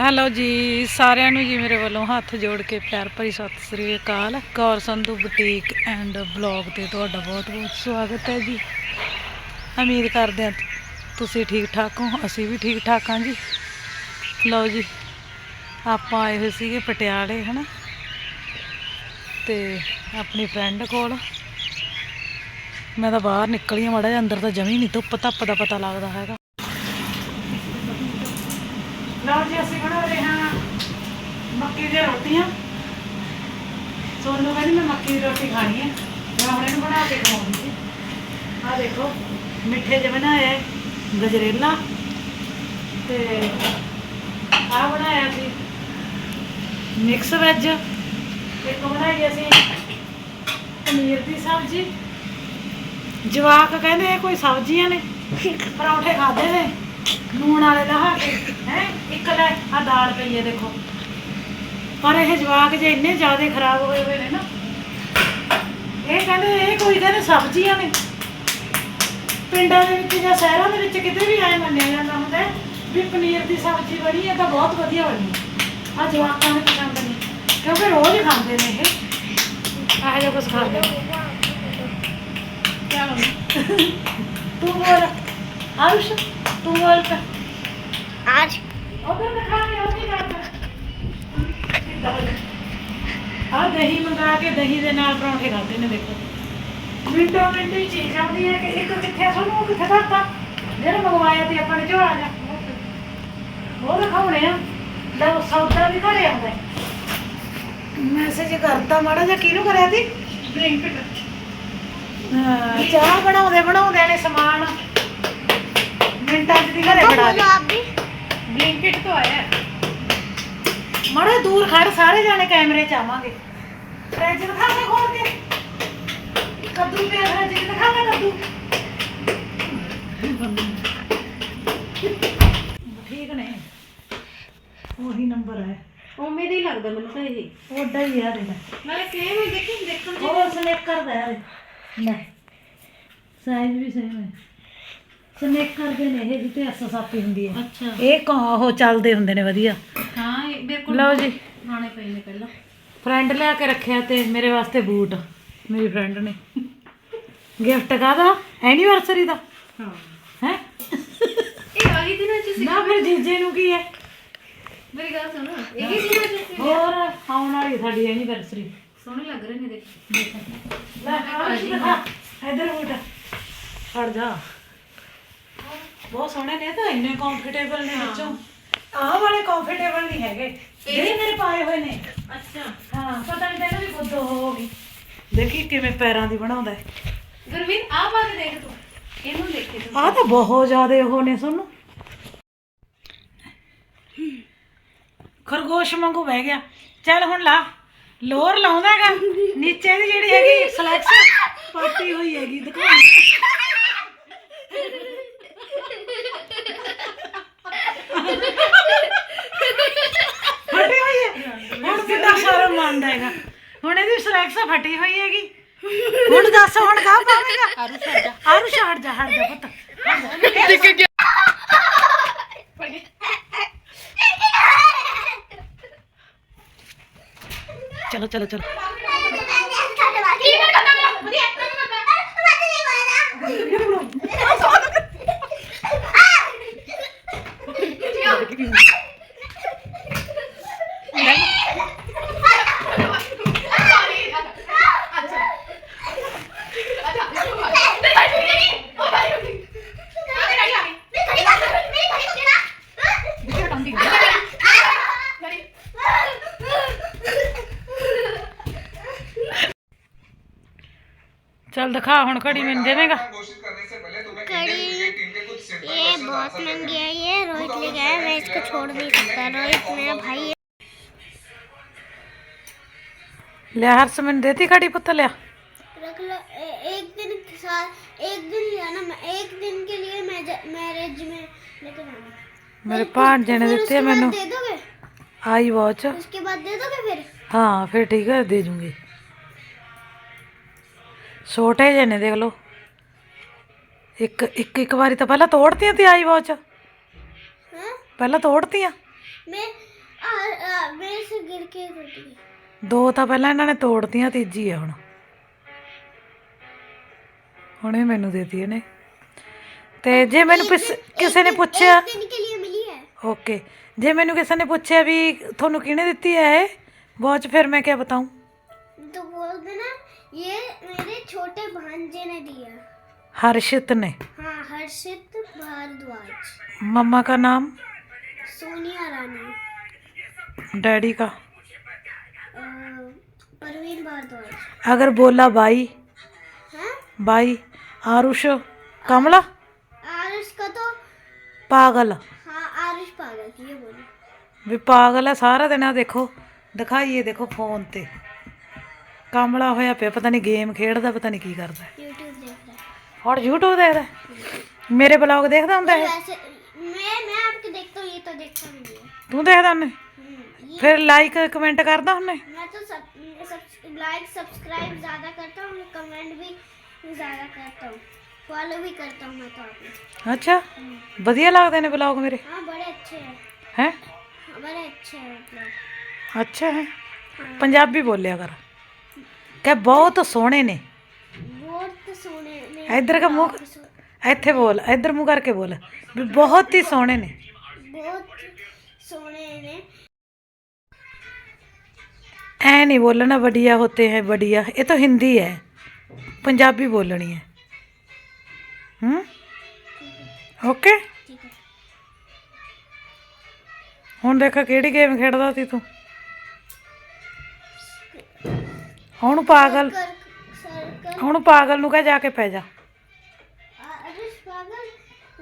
Hello ਜੀ, ਸਾਰਿਆਂ ਨੂੰ ਜੀ ਮੇਰੇ ਵੱਲੋਂ ਹੱਥ ਜੋੜ ਕੇ ਪਿਆਰ ਭਰੀ ਸਤਿ ਸ੍ਰੀ ਅਕਾਲ। Kaur Sandhu boutique and blog ਤੇ ਤੁਹਾਡਾ ਬਹੁਤ ਬਹੁਤ ਸਵਾਗਤ ਹੈ ਜੀ। ਉਮੀਦ ਕਰਦੇ ਹਾਂ ਤੁਸੀਂ ਠੀਕ ਠਾਕ ਹੋ, ਅਸੀਂ ਵੀ ਠੀਕ ਠਾਕ ਹਾਂ ਜੀ। ਲਓ ਜੀ, ਆਪਾਂ ਆਏ ਹੋਏ ਸੀਗੇ ਪਟਿਆਲੇ, ਹਨਾ? ਤੇ ਆਪਣੀ ਫਰੈਂਡ ਕੋਲ। ਮੈਂ ਤਾਂ ਬਾਹਰ ਨਿਕਲੀ ਆ ਮਾੜਾ ਜਿਹਾ ਅੰਦਰ ਤਾਂ ਜਮੀ ਨਹੀਂ ਧੁੱਪ, ਧੱਪ ਦਾ ਪਤਾ ਲੱਗਦਾ ਹੈਗਾ। ਲਓ ਜੀ, ਅਸੀਂ ਬਣਾ ਰਹੇ ਹਾਂ ਮੱਕੀ ਦੀਆਂ ਰੋਟੀਆਂ। ਸੋਨੂੰ ਕਹਿੰਦੀ ਮੈਂ ਮੱਕੀ ਦੀ ਰੋਟੀ ਖਾਣੀ ਹੈ। ਮੈਂ ਹੁਣ ਇਹਨੂੰ ਬਣਾ ਕੇ ਖਵਾਉਂਗੀ ਜੀ ਆਹ ਦੇਖੋ, ਮਿੱਠੇ ਜਿਹਾ ਬਣਾਇਆ ਗਜਰੇਲਾ ਤੇ ਆਹ ਬਣਾਇਆ ਸੀ ਮਿਕਸ ਵੈਜ। ਇੱਕ ਬਣਾਈ ਅਸੀਂ ਪਨੀਰ ਦੀ ਸਬਜ਼ੀ। ਜਵਾਕ ਕਹਿੰਦੇ ਇਹ ਕੋਈ ਸਬਜ਼ੀਆਂ ਨੇ, ਪਰੌਂਠੇ ਖਾਦੇ ਨੇ। ਨੂਣ ਵਾਲੇ ਲਹਾ ਕੇ, ਹੈ? ਇੱਕ ਲੈ ਆ ਦਾਲ ਪਈ ਹੈ ਦੇਖੋ। ਪਰ ਇਹ ਜਵਾਕ ਜੇ ਇੰਨੇ ਜ਼ਿਆਦਾ ਖਰਾਬ ਹੋਏ ਹੋਏ ਨੇ ਨਾ, ਇਹ ਕਹਿੰਦੇ ਇਹ ਕੋਈ ਕਹਿੰਦੇ ਸਬਜ਼ੀਆਂ ਨੇ। ਪਿੰਡਾਂ ਦੇ ਵਿੱਚ ਜਾਂ ਸ਼ਹਿਰਾਂ ਦੇ ਵਿੱਚ ਕਿਤੇ ਵੀ ਐ ਮੰਨਿਆ ਜਾਂਦਾ ਹੁੰਦਾ ਵੀ ਪਨੀਰ ਦੀ ਸਬਜ਼ੀ ਬਣੀ ਹੈ ਤਾਂ ਬਹੁਤ ਵਧੀਆ ਬਣੀ ਆ ਜਵਾਕਾਂ ਨੂੰ ਪਸੰਦ ਨਹੀਂ, ਕਿਉਂਕਿ ਰੋਜ਼ ਖਾਂਦੇ ਨੇ ਇਹ। ਇਹੋ ਜਿਹਾ ਕੁਝ ਖਾਂਦੇ ਨੇ। ਤੂੰ ਬੋਲ। ਆयुष ਤੂੰ ਬੋਲ ਪੇ आज ਆ ਦਹੀਂ ਮੰਗਾ ਕੇ ਦਹੀਂ ਦੇ ਨਾਲ ਪਰੌਂਠੇ ਖਾਂਦੇ ਨੇ ਦੇਖੋ। ਮਿੰਟੋ ਮਿੰਟ ਹੀ ਚੀਜ਼ ਆਉਂਦੀ ਹੈ ਕਿ ਇੱਕ ਕਿੱਥੇ ਉਹ ਕਿੱਥੇ ਕਰਤਾ ਜਿਹੜਾ ਮੰਗਵਾਇਆ ਤੇ ਆਪਾਂ ਨੇ ਝੋਲਾ ਜਾ। ਉਹ ਦਿਖਾਉਣੇ ਆ। ਲੈ ਉਹ ਸੌਦਾ ਵੀ ਘਰੇ ਆਉਂਦਾ ਮੈਸੇਜ ਕਰਤਾ ਮਾੜਾ ਜਿਹਾ ਕਿਹਨੂੰ ਕਰਿਆ ਸੀ? ਚਾਹ ਬਣਾਉਂਦੇ ਬਣਾਉਂਦੇ ਨੇ ਸਮਾਨ। ਮਿੰਟਾਂ 'ਚ ਦੀ ਘਰੇ ਬਣਾ ਦੇ। ਬਲਿੰਕਿਟ ਤੋਂ ਆਇਆ। ਮੜਾ ਦੂਰ ਖੜ ਸਾਰੇ ਜਾਣੇ ਕੈਮਰੇ 'ਚ ਆਵਾਂਗੇ। ਫ੍ਰਿਜ ਦਿਖਾ ਕੇ ਖੋਲ ਕੇ। ਕੱਦੂ ਪਿਆ ਫ੍ਰਿਜ ਦਿਖਾ ਕੇ ਕੱਦੂ। ਠੀਕ ਨੇ। ਉਹੀ ਨੰਬਰ ਹੈ। ਉਵੇਂ ਦਾ ਹੀ ਲੱਗਦਾ ਮੈਨੂੰ ਤਾਂ ਇਹ। ਉਹਦਾ ਹੀ ਆ ਰਿਹਾ ਨਾਲੇ ਸੇਮ ਹੀ ਦੇਖੀ ਦੇਖਣ ਚ ਉਹ ਸਨੇਕਰ ਦਾ ਹੈ। ਲੈ। ਸਾਈਜ਼ ਵੀ ਸੇਮ ਹੈ। ਸਨੇਕ ਕਰਦੇ ਨੇ ਇਹ ਵੀ ਤੇ ਐਸਾ ਸਾਪੀ ਹੁੰਦੀ ਹੈ। ਅੱਛਾ। ਇਹ ਕੋ ਉਹ ਚੱਲਦੇ ਹੁੰਦੇ ਨੇ ਵਧੀਆ। ਹਾਂ ਇਹ ਮੇਰੇ ਕੋਲ ਲਓ ਜੀ। ਖਾਣੇ ਪਏ ਨੇ ਪਹਿਲਾਂ। ਫਰੈਂਡ ਲਿਆ ਕੇ ਰੱਖਿਆ ਤੇ ਮੇਰੇ ਵਾਸਤੇ ਬੂਟ ਮੇਰੀ ਫਰੈਂਡ ਨੇ। ਗਿਫਟ ਕਾਦਾ ਐਨੀਵਰਸਰੀ ਦਾ। ਹਾਂ। ਹੈ? ਇਹ ਆਹੀ ਦਿਨਾਂ ਚ ਸੀ। ਨਾ ਫਿਰ ਜੀਜੇ ਨੂੰ ਕੀ ਹੈ? ਮੇਰੀ ਗੱਲ ਸੁਣ ਇਹ ਹੀ ਦਿਨਾਂ ਚ ਸੀ। ਹੋਰ ਆਉਣ ਵਾਲੀ ਸਾਡੀ ਐਨੀਵਰਸਰੀ ਸੋਹਣੇ ਲੱਗ ਰਹੇ ਨੇ ਦੇਖ। ਲੈ ਦਿਖਾ। ਇਧਰ ਬੂਟ। ਫੜ ਜਾ। ਬਹੁਤ ਸੋਹਣੇ ਨੇ ਤਾਂ ਇੰਨੇ ਕੰਫਰਟੇਬਲ ਨੇ ਵਿੱਚੋਂ। ਆਹ ਵਾਲੇ ਕੰਫਰਟੇਬਲ ਨਹੀਂ ਹੈਗੇ। ਜਿਹੜੇ ਮੇਰੇ ਪਾਏ ਹੋਏ ਨੇ। ਅੱਛਾ। ਹਾਂ ਪਤਾ ਨਹੀਂ ਤੈਨੂੰ ਵੀ ਉਹ ਹੋ ਗਈ। ਦੇਖੀ ਕਿਵੇਂ ਪੈਰਾਂ ਦੀ ਬਣਾਉਂਦਾ ਹੈ। ਗੁਰਵੀਰ ਆ ਪਾ ਕੇ ਦੇਖ ਤੂੰ। ਇਹਨੂੰ ਦੇਖੇ ਤੂੰ। ਆਹ ਤਾਂ ਬਹੁਤ ਜ਼ਿਆਦੇ ਉਹ ਨੇ ਸੋਨੂੰ। ਖਰਗੋਸ਼ ਵਾਂਗੂ ਬਹਿ ਗਿਆ। ਚੱਲ ਹੁਣ ਲਾ। ਲੋਰ ਲਾਉਂਦਾ ਹੈਗਾ। ਨੀਚੇ ਦੀ ਜਿਹੜੀ ਹੈਗੀ ਸਲੈਕਸ ਪਾਟੀ ਹੋਈ ਹੈਗੀ ਦਿਖਾ ਫਟੀ ਹੋਈ ਹੈ? ਹੁਣ ਕਿੱਦਾਂ ਸ਼ਰਮ ਮੰਨਦਾ ਹੈਗਾ? ਹੁਣ ਇਹਦੀ ਸਲੈਕਸ ਫਟੀ ਹੋਈ ਹੈਗੀ। ਹੁਣ ਦੱਸ ਹੁਣ ਕਾ ਪਾਵੇਂਗਾ? ਆਰੂ ਛੱਡ ਜਾ ਆਰੂ ਛੱਡ ਜਾ ਹਟ ਜਾ ਪੁੱਤ ਚਲੋ ਚਲੋ ਚਲੋ। चल दिखा ਹੁਣ ਘੜੀ ਮੈਨੂੰ ਦੇਵੇਂਗਾ ये बहुत महंगी है ये रोहित ले गया है मैं इसको छोड़ नहीं सकता रोहित मेरा भाई है ਲੈ ਹਰਸ ਮੈਨੂੰ ਦੇਤੀ ਘੜੀ ਪੁੱਤ ਲਿਆ रख लो ए- एक दिन के साथ एक दिन लिया ना मैं एक दिन के लिए मैं मैरिज में लेके जाऊंगा ਮੇਰੇ ਭਾਂਜੇ ਨੇ फिर ਦਿੱਤੇ उसके ਮੈਨੂੰ बाद दे दोगे ਆਈ ਵਾਚ उसके बाद दे दोगे फिर ਹਾਂ ਫਿਰ ਠੀਕ ਹੈ ਦੇ ਦੂੰਗੀ ਛੋਟੇ ਜਿਹੇ ਨੇ ਦੇਖ ਲਓ। ਇੱਕ ਇੱਕ ਇੱਕ ਵਾਰੀ ਤਾਂ ਪਹਿਲਾਂ ਤੋੜਤੀਆਂ ਤੇ ਆਈ ਵਾਚ। ਪਹਿਲਾਂ ਤੋੜਤੀਆਂ। ਮੈਂ ਆ ਮੇਰੇ ਸੇ ਗਿਰ ਕੇ ਟੁੱਟ ਦੋ ਤਾਂ ਪਹਿਲਾਂ ਇਹਨਾਂ ਨੇ ਤੋੜਤੀਆਂ ਤੀਜੀ ਆ ਹੁਣ। ਹੁਣੇ ਮੈਨੂੰ ਦੇਤੀ ਇਹਨੇ। ਤੇ ਜੇ ਮੈਨੂੰ ਕਿਸੇ ਨੇ ਪੁੱਛਿਆ ਓਕੇ। ਜੇ ਮੈਨੂੰ ਕਿਸੇ ਨੇ ਪੁੱਛਿਆ ਵੀ ਤੁਹਾਨੂੰ ਕਿਹਨੇ ਦਿੱਤੀ ਹੈ ਇਹ ਵਾਚ ਫਿਰ ਮੈਂ ਕਿਆ ਬਤਾਉਂ तो बोल देना ये छोटे भांजे ने दिया। हर्षित ने। हाँ हर्षित भारद्वाज। मम्मा का नाम? सोनिया रानी। डैडी का। परवीन भारद्वाज। अगर बोला भाई हाँ? भाई आरुष कमला? आरुष का तो पागल। हाँ आरुष पागल ये बोले। भी पागल है सारा दिन देखो। दिखाइए देखो फ़ोन ते ਕਮਲਾ ਹੋਇਆ ਪਿਆ ਪਤਾ ਨਹੀਂ ਗੇਮ ਖੇਡਦਾ ਪਤਾ ਨਹੀਂ ਕੀ ਕਰਦਾ यूट्यूब देख रहा है ਹੁਣ YouTube ਦੇਖਦਾ ਹੈ? ਮੇਰੇ ਬਲੌਗ ਦੇਖਦਾ ਹੁੰਦਾ ਹੈ वैसे मैं मैं आपके देखता हूँ ये तो देखता नहीं है ਤੂੰ ਦੇਖਦਾ ਹੁੰਨੇ हम्म, ये ਫਿਰ ਲਾਈਕ ਕਮੈਂਟ ਕਰਦਾ ਹੁੰਨੇ मैं तो सब सब लाइक सब्सक्राइब ज़्यादा करता हूँ कमेंट भी ज़्यादा करता हूँ फॉलो भी करता हूँ मैं तो आपको ਅੱਛਾ ਵਧੀਆ ਲੱਗਦੇ ਨੇ ਬਲੌਗ ਮੇਰੇ हाँ बड़े अच्छे हैं ਹੈ हाँ, बड़े अच्छे हैं मतलब ਅੱਛਾ ਹੈ ਪੰਜਾਬੀ ਬੋਲਿਆ ਕਰ ਕਿ ਬਹੁਤ ਸੋਹਣੇ ਨੇ। ਬਹੁਤ ਸੋਹਣੇ ਨੇ। ਇਧਰ ਕਾ ਮੂੰਹ ਇੱਥੇ ਬੋਲ ਇੱਧਰ ਮੂੰਹ ਕਰਕੇ ਬੋਲ। ਵੀ ਬਹੁਤ ਹੀ ਸੋਹਣੇ ਨੇ। ਬਹੁਤ ਸੋਹਣੇ ਨੇ। ਐ ਨਹੀਂ ਬੋਲਣਾ ਬੜੀਆ ਹੋਤੇ ਹੈ ਵਧੀਆ ਇਹ ਤਾਂ ਹਿੰਦੀ ਹੈ। ਪੰਜਾਬੀ ਬੋਲਣੀ ਹੈ। ਹੂੰ? ਓਕੇ? ਹੁਣ ਦੇਖਾ ਕਿਹੜੀ ਗੇਮ ਖੇਡਦਾ ਸੀ ਤੂੰ? ਹੁਣ ਪਾਗਲ कर सर्कल ਹੁਣ ਪਾਗਲ ਨੂੰ ਕਹਿ ਜਾ ਕੇ ਪੈ ਜਾ आरुष पागल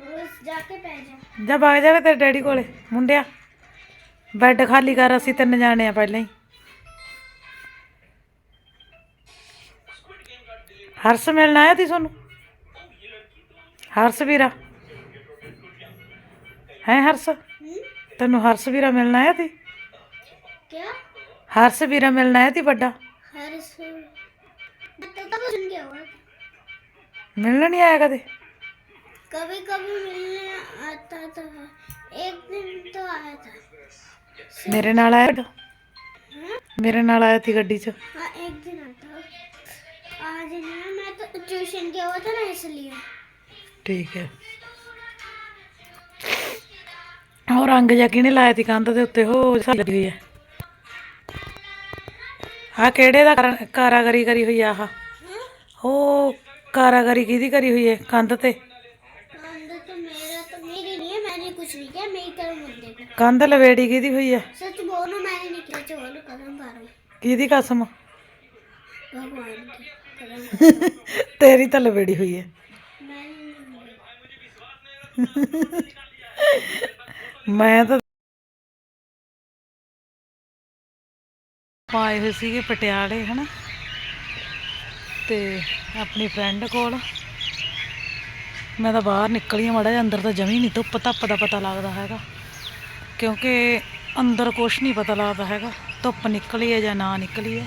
रोज जाके पै जा ਜਾ ਵਗ ਜਾਵੇ ਤੇਰੇ ਡੈਡੀ ਕੋਲੇ ਮੁੰਡਿਆ ਬੈੱਡ ਖਾਲੀ ਕਰ ਅਸੀਂ ਤਿੰਨ ਜਾਣੇ ਆ ਪਹਿਲਾਂ ਹੀ ਹਰਸ ਮਿਲਣ ਆਇਆ ਤੀ ਤੁਹਾਨੂੰ ਹਰਸ ਵੀਰਾ ਹੈ ਹਰਸ हम्म? ਤੈਨੂੰ ਹਰਸ ਵੀਰਾ ਮਿਲਣ ਆਇਆ ਤੀ क्या ਹਰਸ ਵੀਰਾ ਮਿਲਣ ਆਇਆ ਤੀ ਵੱਡਾ हर सु तो तब सुन गया हुआ ਮਿਲਣ ਨਹੀਂ ਆਇਆ ਕਦੇ कभी कभी मिलने आता तो है एक दिन तो आया था ਮੇਰੇ ਨਾਲ ਆਇਆ ਵੱਡਾ? हाँ ਮੇਰੇ ਨਾਲ ਆਇਆ ਤੀ ਗੱਡੀ 'ਚ हाँ एक दिन आता आज नहीं है, मैं तो ट्यूशन गया हुआ था ना इसलिए ਠੀਕ ਹੈ ਹੋਰ ਰੰਗ ਜਿਹਾ ਕਿਹਨੇ ਲਾਇਆ ਤੀ ਕੰਧ ਦੇ ਉੱਤੇ ਹੋ ਸਾਡੀ ਲੱਗੀ ਹੋਈ ਹੈ ਆ ਕਿਹੜੇ ਦਾ ਕਾਰਾ- ਕਾਰਾਗਰੀ ਕਰੀ ਹੋਈ ਆ ਆਹ हाँ? ਉਹ ਕਾਰਾਗਰੀ ਕਿਹਦੀ ਕਰੀ ਹੋਈ ਹੈ ਕੰਧ ਤੇ अंदर तो मेरा तो मेरी नहीं है मैंने कुछ नहीं किया मेरी तरफ मत देखो ਕੰਧ ਲਵੇੜੀ ਕਿਹਦੀ ਹੋਈ ਹੈ सच बोलो मैंने नहीं किया सच बोलो कदम पा रहा ਕਿਹਦੀ ਕਸਮ भगवान की कदम ਤੇਰੀ ਤਾਂ ਲਵੇੜੀ ਹੋਈ ਹੈ मैंने नहीं किया। ਮੈਂ ਤਾਂ ਪਾਏ ਹੋਏ ਸੀਗੇ ਪਟਿਆਲੇ, ਹਨਾ? ਤੇ ਆਪਣੀ ਫਰੈਂਡ ਕੋਲ। ਮੈਂ ਤਾਂ ਬਾਹਰ ਨਿਕਲੀ ਮੜਾ ਜਿਹਾ ਅੰਦਰ ਤਾਂ ਜਮੀ ਨਹੀਂ ਧੁੱਪ, ਧੱਪ ਦਾ ਪਤਾ ਲੱਗਦਾ ਹੈਗਾ। ਕਿਉਂਕਿ ਅੰਦਰ ਕੁਛ ਨਹੀਂ ਪਤਾ ਲੱਗਦਾ ਹੈਗਾ, ਧੁੱਪ ਨਿਕਲੀ ਹੈ ਜਾਂ ਨਾ ਨਿਕਲੀ ਹੈ।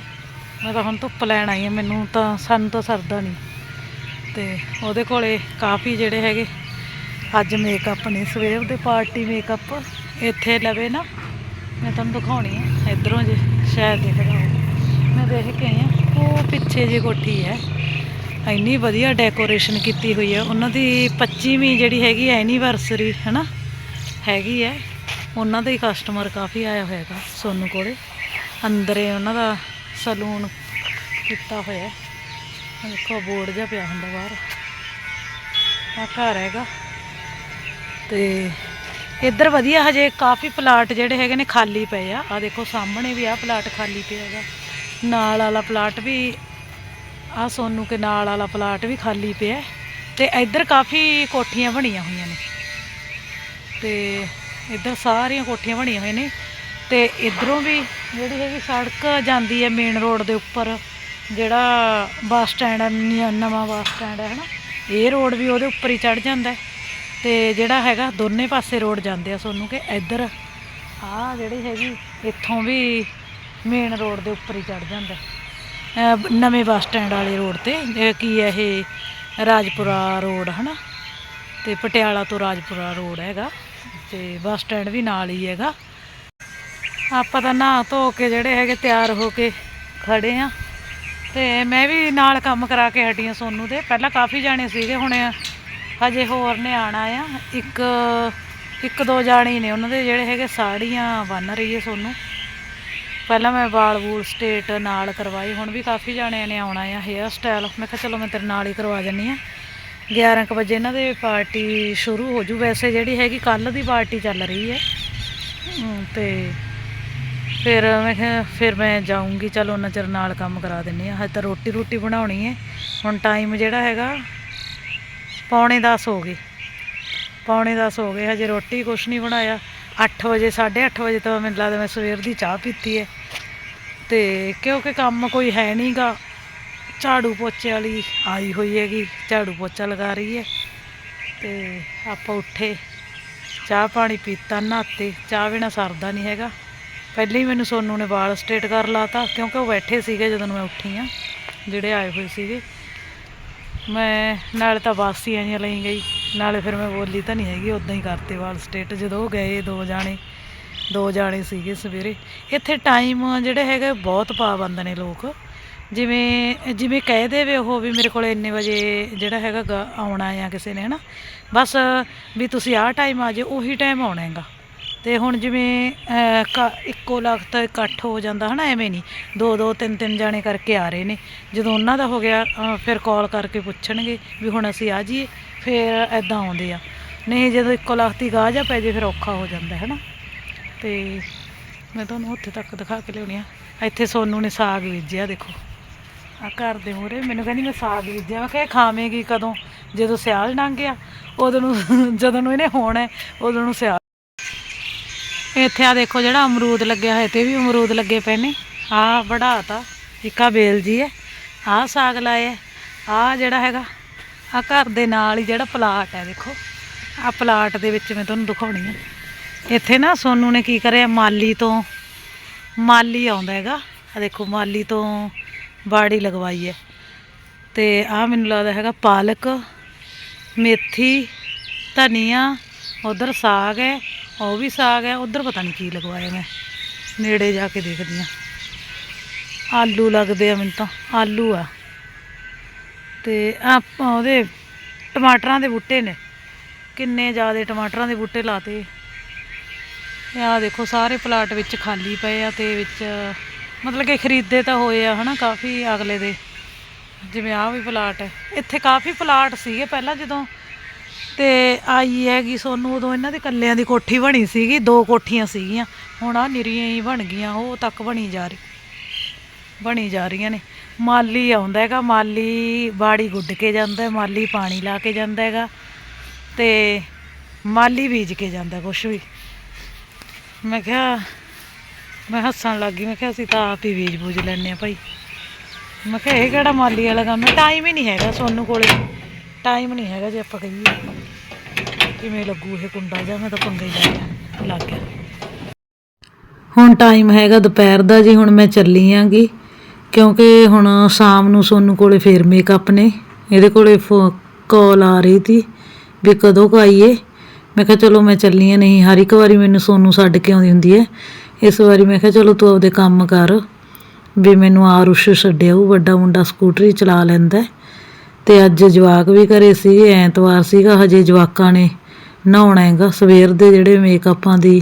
ਮੈਂ ਤਾਂ ਹੁਣ ਧੁੱਪ ਲੈਣ ਆਈ ਹਾਂ ਮੈਨੂੰ ਤਾਂ ਸਾਨੂੰ ਤਾਂ ਸਰਦਾ ਨਹੀਂ ਤੇ ਉਹਦੇ ਕੋਲੇ ਕਾਫੀ ਜਿਹੜੇ ਹੈਗੇ, ਅੱਜ ਮੇਕਅਪ ਨੇ, ਸਵੇਰ ਦੇ ਪਾਰਟੀ ਮੇਕਅਪ ਇੱਥੇ ਲਵੇ ਨਾ, ਮੈਂ ਤੁਹਾਨੂੰ ਦਿਖਾਉਣੀ ਹੈ ਇਧਰੋਂ ਜੇ। ਸ਼ਾਇਦ ਦਿਖਦਾ ਹੋਵੇ ਮੈਂ ਦੇਖ ਕੇ ਆਈ ਹਾਂ, ਉਹ ਪਿੱਛੇ ਜੇ ਕੋਠੀ ਹੈ। ਇੰਨੀ ਵਧੀਆ ਡੈਕੋਰੇਸ਼ਨ ਕੀਤੀ ਹੋਈ ਹੈ। ਉਹਨਾਂ ਦੀ 25ਵੀਂ ਜਿਹੜੀ ਹੈਗੀ ਐਨੀਵਰਸਰੀ ਹੈਨਾ? ਹੈਗੀ ਹੈ। ਉਹਨਾਂ ਦਾ ਹੀ ਕਸਟਮਰ ਕਾਫੀ ਆਇਆ ਹੋਏਗਾ ਸੋਨੂ ਕੋਲੇ। ਅੰਦਰੇ ਉਹਨਾਂ ਦਾ ਸਲੂਨ ਕੀਤਾ ਹੋਇਆ ਦੇਖੋ ਬੋਰਡ ਜਿਹਾ ਪਿਆ ਹੁੰਦਾ ਬਾਹਰ। ਆ ਘਰ ਹੈਗਾ। ਤੇ ਇੱਧਰ ਵਧੀਆ ਹਜੇ ਕਾਫੀ ਪਲਾਟ ਜਿਹੜੇ ਹੈਗੇ ਨੇ ਖਾਲੀ ਪਏ ਆ। ਆ ਦੇਖੋ ਸਾਹਮਣੇ ਵੀ ਆ ਪਲਾਟ ਖਾਲੀ ਪਿਆ ਹੈਗਾ। ਨਾਲ ਵਾਲਾ ਪਲਾਟ ਵੀ ਆ ਸੋਨੂ ਕੇ ਨਾਲ ਵਾਲਾ ਪਲਾਟ ਵੀ ਖਾਲੀ ਪਿਆ ਹੈ। ਤੇ ਇੱਧਰ ਕਾਫੀ ਕੋਠੀਆਂ ਬਣੀਆਂ ਹੋਈਆਂ ਨੇ। ਤੇ ਇੱਧਰ ਸਾਰੀਆਂ ਕੋਠੀਆਂ ਬਣੀਆਂ ਹੋਈਆਂ ਨੇ। ਤੇ ਇਧਰੋਂ ਵੀ ਜਿਹੜੀ ਹੈਗੀ ਸੜਕ ਜਾਂਦੀ ਹੈ ਮੇਨ ਰੋਡ ਦੇ ਉੱਪਰ, ਜਿਹੜਾ ਬੱਸ ਸਟੈਂਡ ਨਵਾਂ ਬੱਸ ਸਟੈਂਡ ਹੈ ਹਨਾ? ਇਹ ਰੋਡ ਵੀ ਉਹਦੇ ਉੱਪਰ ਹੀ ਚੜ ਜਾਂਦਾ ਹੈ। ਤੇ ਜਿਹੜਾ ਹੈਗਾ, ਦੋਨੇ ਪਾਸੇ ਰੋਡ ਜਾਂਦੇ ਆ ਸੋਨੂੰ ਕਿ, ਇੱਧਰ ਆ ਜਿਹੜੀ ਹੈਗੀ, ਇੱਥੋਂ ਵੀ ਮੇਨ ਰੋਡ ਦੇ ਉੱਪਰ ਹੀ ਚੜ ਜਾਂਦਾ। ਨਵੇਂ ਬੱਸ ਸਟੈਂਡ ਵਾਲੇ ਰੋਡ ਤੇ ਕੀ ਹੈ ਇਹ ਰਾਜਪੁਰਾ ਰੋਡ, ਹਨਾ? ਤੇ ਪਟਿਆਲਾ ਤੋਂ ਰਾਜਪੁਰਾ ਰੋਡ ਹੈਗਾ, ਤੇ ਬੱਸ ਸਟੈਂਡ ਵੀ ਨਾਲ ਹੀ ਹੈਗਾ। ਆਪਾਂ ਤਾਂ ਨਹਾ ਧੋ ਕੇ ਜਿਹੜੇ ਹੈਗੇ, ਤਿਆਰ ਹੋ ਕੇ ਖੜੇ ਆ। ਤੇ ਮੈਂ ਵੀ ਨਾਲ ਕੰਮ ਕਰਾ ਕੇ ਹਟੀ ਹਟੀਆਂ ਸੋਨੂੰ ਦੇ। ਪਹਿਲਾਂ ਕਾਫੀ ਜਾਣੇ ਸੀਗੇ ਹੁਣ ਹਜੇ ਹੋਰ ਨੇ ਆਣਾ ਆ। ਇੱਕ ਇੱਕ ਦੋ ਜਾਣੇ ਨੇ ਉਹਨਾਂ ਦੇ ਜਿਹੜੇ ਹੈਗੇ ਸਾੜੀਆਂ ਬੰਨ ਰਹੀ ਹੈ ਸੋਨੂੰ। ਪਹਿਲਾਂ ਮੈਂ ਵਾਲ ਵੂਲ ਸਟੇਟ ਨਾਲ ਕਰਵਾਈ ਹੁਣ ਵੀ ਕਾਫੀ ਜਾਣਿਆਂ ਨੇ ਆਉਣਾ ਆ ਹੇਅਰ ਸਟਾਈਲ ਮੈਂ ਕਿਹਾ ਚਲੋ ਮੈਂ ਤੇਰੇ ਨਾਲ ਹੀ ਕਰਵਾ ਜੰਨੀ ਆ 11 ਕੁ ਵਜੇ ਇਹਨਾਂ ਦੇ ਪਾਰਟੀ ਸ਼ੁਰੂ ਹੋ ਜੂ। ਵੈਸੇ ਜਿਹੜੀ ਹੈਗੀ ਕੱਲ ਦੀ ਪਾਰਟੀ ਚੱਲ ਰਹੀ ਹੈ। ਹਮ, ਤੇ ਫਿਰ ਮੈਂ ਕਿਹਾ ਫਿਰ ਮੈਂ ਜਾਊਂਗੀ। ਚਲੋ ਉਹਨਾਂ ਚਿਰ ਨਾਲ ਕੰਮ ਕਰਾ ਦਿੰਨੀ ਆ ਹਜੇ ਤਾਂ ਰੋਟੀ ਰੋਟੀ ਬਣਾਉਣੀ ਹੈ। ਹੁਣ ਟਾਈਮ ਜਿਹੜਾ ਹੈਗਾ ਪੌਣੇ 10 ਹੋ ਗਏ। ਪੌਣੇ 10 ਹੋ ਗਏ, ਹਜੇ ਰੋਟੀ ਕੁਛ ਨਹੀਂ ਬਣਾਇਆ। 8 ਵਜੇ 8:30 ਵਜੇ ਤਾਂ ਮੈਨੂੰ ਲੱਗਦਾ ਮੈਂ ਸਵੇਰ ਦੀ ਚਾਹ ਪੀਤੀ ਹੈ ਤੇ ਕਿਉਂਕਿ ਕੰਮ ਕੋਈ ਹੈ ਨਹੀਂਗਾ ਝਾੜੂ ਪੋਚੇ ਵਾਲੀ ਆਈ ਹੋਈ ਹੈਗੀ, ਝਾੜੂ ਪੋਚਾ ਲਗਾ ਰਹੀ ਹੈ ਤੇ ਆਪਾਂ ਉੱਠੇ, ਚਾਹ ਪਾਣੀ ਪੀਤਾ, ਨਹਾਤੇ, ਚਾਹ ਬਿਨਾ ਸਰਦਾ ਨਹੀਂ ਹੈਗਾ। ਪਹਿਲਾਂ ਹੀ ਮੈਨੂੰ ਸੋਨੂ ਨੇ ਵਾਲ ਸਟ੍ਰੇਟ ਕਰ ਲਾਤਾ, ਕਿਉਂਕਿ ਉਹ ਬੈਠੇ ਸੀਗੇ ਜਦੋਂ ਮੈਂ ਉੱਠੀ ਆ, ਜਿਹੜੇ ਆਏ ਹੋਏ ਸੀਗੇ। ਮੈਂ ਨਾਲੇ ਤਾਂ ਬਾਸੀਆਂ ਜਿਹੀਆਂ ਲਈ ਗਈ। ਨਾਲੇ ਫਿਰ ਮੈਂ ਬੋਲੀ ਤਾਂ ਨਹੀਂ ਹੈਗੀ ਉਦਾਂ ਹੀ ਕਰਤੇ ਵਾਲ ਸਟੇਟ। ਜਦੋਂ ਗਏ, ਦੋ ਜਾਣੇ ਦੋ ਜਾਣੇ ਸੀਗੇ ਸਵੇਰੇ। ਇੱਥੇ ਟਾਈਮ ਜਿਹੜੇ ਹੈਗੇ, ਬਹੁਤ ਪਾਬੰਦ ਨੇ ਲੋਕ। ਜਿਵੇਂ ਜਿਵੇਂ ਕਹਿ ਦੇਵੇ ਉਹ ਵੀ ਮੇਰੇ ਕੋਲ ਇੰਨੇ ਵਜੇ ਜਿਹੜਾ ਹੈਗਾ ਗਾ ਆਉਣਾ ਆ ਕਿਸੇ ਨੇ, ਹਨਾ? ਬਸ ਵੀ ਤੁਸੀਂ ਆਹ ਟਾਈਮ ਆ ਜਾਓ ਉਹੀ ਟਾਈਮ ਆਉਣਾ ਹੈਗਾ। ਤੇ ਹੁਣ ਜਿਵੇਂ ਕ- ਇੱਕੋ ਲਖਤ ਇਕੱਠ ਹੋ ਜਾਂਦਾ ਹਨਾ ਐਵੇਂ ਨਹੀਂ। ਦੋ ਦੋ ਤਿੰਨ ਤਿੰਨ ਜਾਣੇ ਕਰਕੇ ਆ ਰਹੇ ਨੇ। ਜਦੋਂ ਉਹਨਾਂ ਦਾ ਹੋ ਗਿਆ ਫਿਰ ਕਾਲ ਕਰਕੇ ਪੁੱਛਣਗੇ ਵੀ ਹੁਣ ਅਸੀਂ ਆ ਜਾਈਏ ਫਿਰ ਐਦਾਂ ਆਉਂਦੇ ਆ। ਨਹੀਂ ਜਦੋਂ ਇੱਕੋ ਲਖਤੀ ਗਾਹ ਜਾ ਪੈ ਜੇ ਫਿਰ ਔਖਾ ਹੋ ਜਾਂਦਾ ਹੈ ਨਾ ਤੇ ਮੈਂ ਤੁਹਾਨੂੰ ਉੱਥੇ ਤੱਕ ਦਿਖਾ ਕੇ ਲਿਆਉਣੀ ਆ। ਇੱਥੇ ਸੋਨੂ ਨੇ ਸਾਗ ਬੀਜਿਆ ਦੇਖੋ। ਆ ਘਰ ਦੇ ਮੂਹਰੇ ਮੈਨੂੰ ਕਹਿੰਦੀ ਮੈਂ ਸਾਗ ਬੀਜਿਆ। ਮੈਂ ਕਿਹਾ ਖਾਵੇਂਗੀ ਕਦੋਂ? ਜਦੋਂ ਸਿਆਲ ਲੰਘ ਗਿਆ ਉਦੋਂ ਨੂੰ ਜਦੋਂ ਨੂੰ ਇਹਨੇ ਹੋਣਾ ਹੈ, ਉਦੋਂ ਨੂੰ ਸਿਆਲ ਇੱਥੇ ਆ ਦੇਖੋ ਜਿਹੜਾ ਅਮਰੂਦ ਲੱਗਿਆ ਹੋਇਆ ਤੇ ਵੀ ਅਮਰੂਦ ਲੱਗੇ ਪਏ ਨੇ। ਆ ਵੜਾਤਾ, ਇੱਕਾ ਬੇਲ ਜੀ ਹੈ, ਆ ਸਾਗ ਲਾਇਆ ਆ ਜਿਹੜਾ ਹੈਗਾ, ਆ ਘਰ ਦੇ ਨਾਲ ਹੀ ਜਿਹੜਾ ਪਲਾਟ ਹੈ ਦੇਖੋ, ਆ ਪਲਾਟ ਦੇ ਵਿੱਚ ਮੈਂ ਤੁਹਾਨੂੰ ਦਿਖਾਉਣੀ ਆ। ਇੱਥੇ ਨਾ ਸੋਨੂ ਨੇ ਕੀ ਕਰਿਆ, ਮਾਲੀ ਤੋਂ, ਮਾਲੀ ਆਉਂਦਾ ਹੈਗਾ, ਆ ਦੇਖੋ ਮਾਲੀ ਤੋਂ ਬਾੜੀ ਲਗਵਾਈ ਹੈ। ਤੇ ਆ ਮੈਨੂੰ ਲੱਗਦਾ ਹੈਗਾ ਪਾਲਕ, ਮੇਥੀ, ਧਨੀਆ, ਉਧਰ ਸਾਗ ਹੈ ਉਹ ਵੀ ਸਾਗ ਹੈ, ਉਧਰ ਪਤਾ ਨਹੀਂ ਕੀ ਲਗਵਾਇਆ ਮੈਂ। ਨੇੜੇ ਜਾ ਕੇ ਦੇਖਦੀ ਆ ਆਲੂ ਲੱਗਦੇ ਆ ਮੈਨੂੰ ਤਾਂ, ਆਲੂ ਆ। ਤੇ ਆ ਉਹਦੇ ਟਮਾਟਰਾਂ ਦੇ ਬੂਟੇ ਨੇ। ਕਿੰਨੇ ਜ਼ਿਆਦਾ ਟਮਾਟਰਾਂ ਦੇ ਬੂਟੇ ਲਾਤੇ। ਆ ਦੇਖੋ, ਸਾਰੇ ਪਲਾਟ ਵਿੱਚ ਖਾਲੀ ਪਏ ਆ ਤੇ ਵਿੱਚ ਮਤਲਬ ਕਿ ਖਰੀਦੇ ਤਾਂ ਹੋਏ ਆ ਹਨਾ ਕਾਫੀ ਅਗਲੇ ਦੇ। ਜਿਵੇਂ ਆ ਵੀ ਪਲਾਟ ਹੈ। ਇੱਥੇ ਕਾਫੀ ਪਲਾਟ ਸੀਗੇ ਪਹਿਲਾਂ ਜਦੋਂ ਤੇ ਆਈ ਹੈਗੀ ਸੋਨੂੰ, ਉਦੋਂ ਇਹਨਾਂ ਦੇ ਕੱਲਿਆਂ ਦੀ ਕੋਠੀ ਬਣੀ ਸੀਗੀ, ਦੋ ਕੋਠੀਆਂ ਸੀਗੀਆਂ। ਹੁਣ ਆ ਨਿਰੀਆਂ ਹੀ ਬਣ ਗਈਆਂ, ਉਹ ਤੱਕ ਬਣੀ ਜਾ ਰਹੀ, ਬਣੀ ਜਾ ਰਹੀਆਂ ਨੇ। ਮਾਲੀ ਆਉਂਦਾ ਹੈਗਾ, ਮਾਲੀ ਬਾੜੀ ਗੁੱਡ ਕੇ ਜਾਂਦਾ, ਮਾਲੀ ਪਾਣੀ ਲਾ ਕੇ ਜਾਂਦਾ ਹੈਗਾ, ਤੇ ਮਾਲੀ ਬੀਜ ਕੇ ਜਾਂਦਾ ਕੁਛ ਵੀ। ਮੈਂ ਕਿਹਾ, ਮੈਂ ਹੱਸਣ ਲੱਗੀ ਮੈਂ ਕਿਹਾ, ਅਸੀਂ ਤਾਂ ਆਪ ਹੀ ਬੀਜ ਬੂਜ ਲੈਣੇ ਆ ਭਾਈ। ਮੈਂ ਕਿਹਾ, ਇਹ ਕਿਹੜਾ ਮਾਲੀ ਵਾਲਾ ਕੰਮ ਹੈ? ਟਾਈਮ ਹੀ ਨਹੀਂ ਹੈਗਾ ਸੋਨੂੰ ਕੋਲੇ। ਟਾਈਮ ਨਹੀਂ ਹੈਗਾ ਜੇ ਆਪਾਂ ਕਹੀਏ। ਕਿਵੇਂ ਲੱਗੂ ਇਹ ਕੁੰਡਾ? ਜਾਂ ਮੈਂ ਤਾਂ ਪੰਗਾ ਹੀ ਲੈ ਲਿਆ। ਲੱਗ ਗਿਆ। ਹੁਣ ਟਾਈਮ ਹੈਗਾ ਦੁਪਹਿਰ ਦਾ ਜੀ, ਹੁਣ ਮੈਂ ਚੱਲੀ ਆਂਗੀ। ਕਿਉਂਕਿ ਹੁਣ ਸ਼ਾਮ ਨੂੰ ਸੋਨੂੰ ਕੋਲੇ ਫੇਰ ਮੇਕਅਪ ਨੇ। ਇਹਦੇ ਕੋਲੇ ਕਾਲ ਆ ਰਹੀ ਸੀ ਵੀ ਕਦੋਂ ਕੁ ਆਈਏ। ਮੈਂ ਕਿਹਾ ਚਲੋ ਮੈਂ ਚੱਲੀ ਆ, ਨਹੀਂ ਹਰ ਇੱਕ ਵਾਰੀ ਮੈਨੂੰ ਸੋਨੂੰ ਛੱਡ ਕੇ ਆਉਂਦੀ ਹੁੰਦੀ ਹੈ। ਇਸ ਵਾਰੀ ਮੈਂ ਕਿਹਾ ਚਲੋ ਤੂੰ ਆਪਦੇ ਕੰਮ ਕਰ। ਵੀ ਮੈਨੂੰ ਆਰੁਸ਼ ਛੱਡਿਆ, ਉਹ ਵੱਡਾ ਮੁੰਡਾ ਸਕੂਟਰੀ ਚਲਾ ਲੈਂਦਾ ਹੈ। ਤੇ ਅੱਜ ਜਵਾਕ ਵੀ ਘਰੇ ਸੀ ਐਤਵਾਰ ਸੀਗਾ, ਹਜੇ ਜਵਾਕਾਂ ਨੇ ਨਹਾਉਣਾ ਹੈਗਾ। ਸਵੇਰ ਦੇ ਜਿਹੜੇ ਮੇਕਅਪਾਂ ਦੀ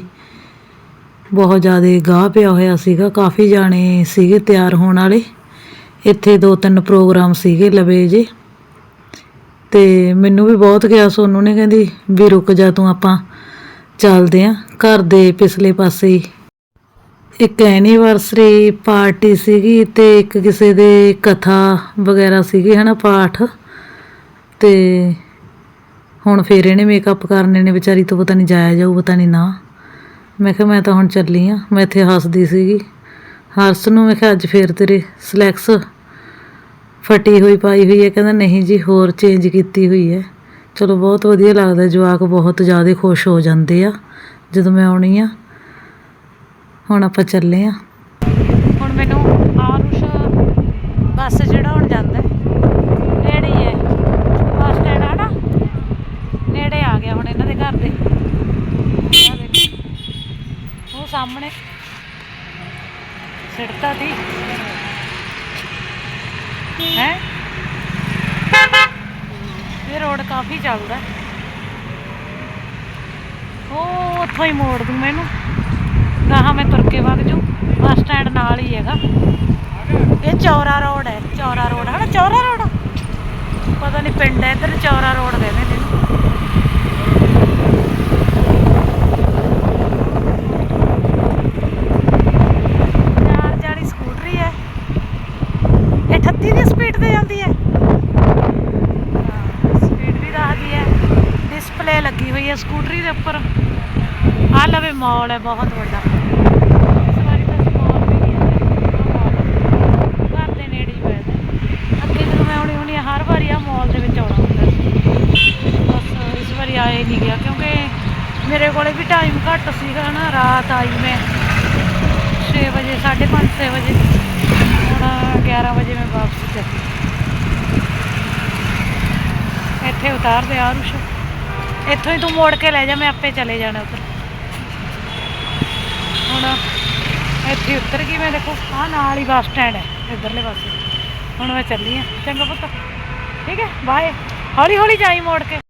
ਬਹੁਤ ਜ਼ਿਆਦਾ ਗਾਹ ਪਿਆ ਹੋਇਆ ਸੀਗਾ। ਕਾਫੀ ਜਾਣੇ ਸੀਗੇ ਤਿਆਰ ਹੋਣ ਵਾਲੇ। ਇੱਥੇ ਦੋ ਤਿੰਨ ਪ੍ਰੋਗਰਾਮ ਸੀਗੇ ਲਵੇ ਜੇ। ਤੇ ਮੈਨੂੰ ਵੀ ਬਹੁਤ ਗਿਆ ਸੋਨੂੰ ਨੇ, ਕਹਿੰਦੀ ਵੀ ਰੁਕ ਜਾ ਤੂੰ ਆਪਾਂ ਚੱਲਦੇ ਆਂ। ਘਰ ਦੇ ਪਿਛਲੇ ਪਾਸੇ ਇੱਕ ਐਨੀਵਰਸਰੀ ਪਾਰਟੀ ਸੀਗੀ ਤੇ ਇੱਕ ਕਿਸੇ ਦੇ ਕਥਾ ਵਗੈਰਾ ਸੀਗੀ, ਹਨਾ ਪਾਠ। ਤੇ ਹੁਣ ਫੇਰ ਇਹਨੇ ਮੇਕਅਪ ਕਰਨੇ ਨੇ ਵਿਚਾਰੀ ਤੋਂ ਪਤਾ ਨਹੀਂ ਜਾਇਆ ਜਾਊ, ਪਤਾ ਨਹੀਂ ਨਾ। ਮੈਂ ਕਿਹਾ, ਮੈਂ ਤਾਂ ਹੁਣ ਚੱਲੀ ਆ। ਮੈਂ ਇੱਥੇ ਹੱਸਦੀ ਸੀਗੀ। ਹਰਸ ਨੂੰ ਮੈਂ ਕਿਹਾ, ਅੱਜ ਫੇਰ ਤੇਰੇ ਸਲੈਕਸ ਫਟੀ ਹੋਈ, ਪਾਈ ਹੋਈ ਹੈ। ਕਹਿੰਦਾ, ਨਹੀਂ ਜੀ, ਹੋਰ ਚੇਂਜ ਕੀਤੀ ਹੋਈ ਹੈ। ਚਲੋ, ਬਹੁਤ ਵਧੀਆ ਲੱਗਦਾ। ਜਵਾਕ ਬਹੁਤ ਜ਼ਿਆਦਾ ਖੁਸ਼ ਹੋ ਜਾਂਦੇ ਆ, ਜਦੋਂ ਮੈਂ ਆਉਣੀ ਆ। ਹੁਣ ਆਪਾਂ ਚੱਲੇ ਆ। ਹੁਣ ਮੈਨੂੰ ਆਰੁਸ਼ ਬੱਸ ਜਿਹੜਾ ਹੁਣ ਜਾਂਦਾ ਹੈ, ਨੇੜੇ ਹੀ ਹੈ ਬੱਸ ਸਟੈਂਡ ਆ ਨਾ ਨੇੜੇ ਆ ਗਿਆ ਹੁਣ ਇਹਨਾਂ ਦੇ ਘਰ ਦੇ ਆਹ ਦੇਖੋ। ਉਹ ਸਾਹਮਣੇ। ਸਿੜਤਾ ਸੀ ਹੈ? ਇਹ ਰੋਡ ਕਾਫੀ ਚੱਲਦਾ ਉਹ ਉੱਥੋਂ ਹੀ ਮੋੜ ਦੂੰ ਮੈਨੂੰ ਗਾਹਾਂ ਮੈਂ ਤੁਰ ਕੇ ਵਗ ਜੂ ਬੱਸ ਸਟੈਂਡ ਨਾਲ ਹੀ ਹੈਗਾ। ਇਹ ਚੌਰਾ ਰੋਡ ਹੈ। ਚੌਰਾ ਰੋਡ ਹੈ ਨਾ ਚੌਰਾ ਰੋਡ? ਪਤਾ ਨਹੀਂ ਪਿੰਡ ਹੈ ਇੱਧਰ, ਚੌਰਾ ਰੋਡ ਕਹਿੰਦੇ ਨੇ ਇਹਨੂੰ। ਚਾਰ ਜਾਣੀ ਸਕੂਟਰੀ ਹੈ ਇਹ 38 ਦੀ ਸਪੀਡ ਤੇ ਜਾਂਦੀ ਹੈ ਸਪੀਡ ਵੀ ਦੱਸਦੀ ਹੈ ਡਿਸਪਲੇ ਲੱਗੀ ਹੋਈ ਹੈ ਸਕੂਟਰੀ ਦੇ ਉੱਪਰ ਆ ਲਵੇ ਮਾਲ ਹੈ, ਬਹੁਤ ਵੱਡਾ ਇਸ ਵਾਰੀ ਤਾਂ ਅਸੀਂ ਮਾਲ ਵੀ ਨਹੀਂ ਆਏ। ਘਰ ਦੇ ਨੇੜੇ ਹੀ ਪੈਂਦਾ ਅੱਗੇ ਜਦੋਂ ਮੈਂ ਆਉਣੀ ਹੁੰਦੀ ਹਰ ਵਾਰੀ ਆ ਮਾਲ ਦੇ ਵਿੱਚ ਆਉਣਾ ਹੁੰਦਾ। ਸੀ ਬਸ ਇਸ ਵਾਰੀ ਆਏ ਨਹੀਂ ਗਿਆ, ਕਿਉਂਕਿ ਮੇਰੇ ਕੋਲੇ ਵੀ ਟਾਈਮ ਘੱਟ ਸੀਗਾ ਨਾ, ਰਾਤ ਆਈ ਮੈਂ 6 ਵਜੇ 5:30 6 ਵਜੇ। ਹੁਣ 11 ਵਜੇ ਮੈਂ ਵਾਪਸ ਚੱਲੀ। ਇੱਥੇ ਉਤਾਰ ਦੇ ਆਰੁਸ਼। ਇੱਥੋਂ ਹੀ ਤੂੰ ਮੋੜ ਕੇ ਲੈ ਜਾ, ਮੈਂ ਆਪੇ ਚਲੇ ਜਾਣਾ ਉੱਧਰ। ਹੁਣ ਇੱਥੇ ਉਤਰ ਗਈ ਮੈਂ, ਦੇਖੋ, ਆਹ ਨਾਲ ਹੀ ਬੱਸ ਸਟੈਂਡ ਹੈ, ਇਧਰਲੇ ਪਾਸੇ। ਹੁਣ ਮੈਂ ਚੱਲੀ ਆ ਚੰਗਾ ਪੁੱਤ। ਠੀਕ ਹੈ ਬਾਏ ਹੌਲੀ ਹੌਲੀ ਜਾਈ ਮੋੜ ਕੇ।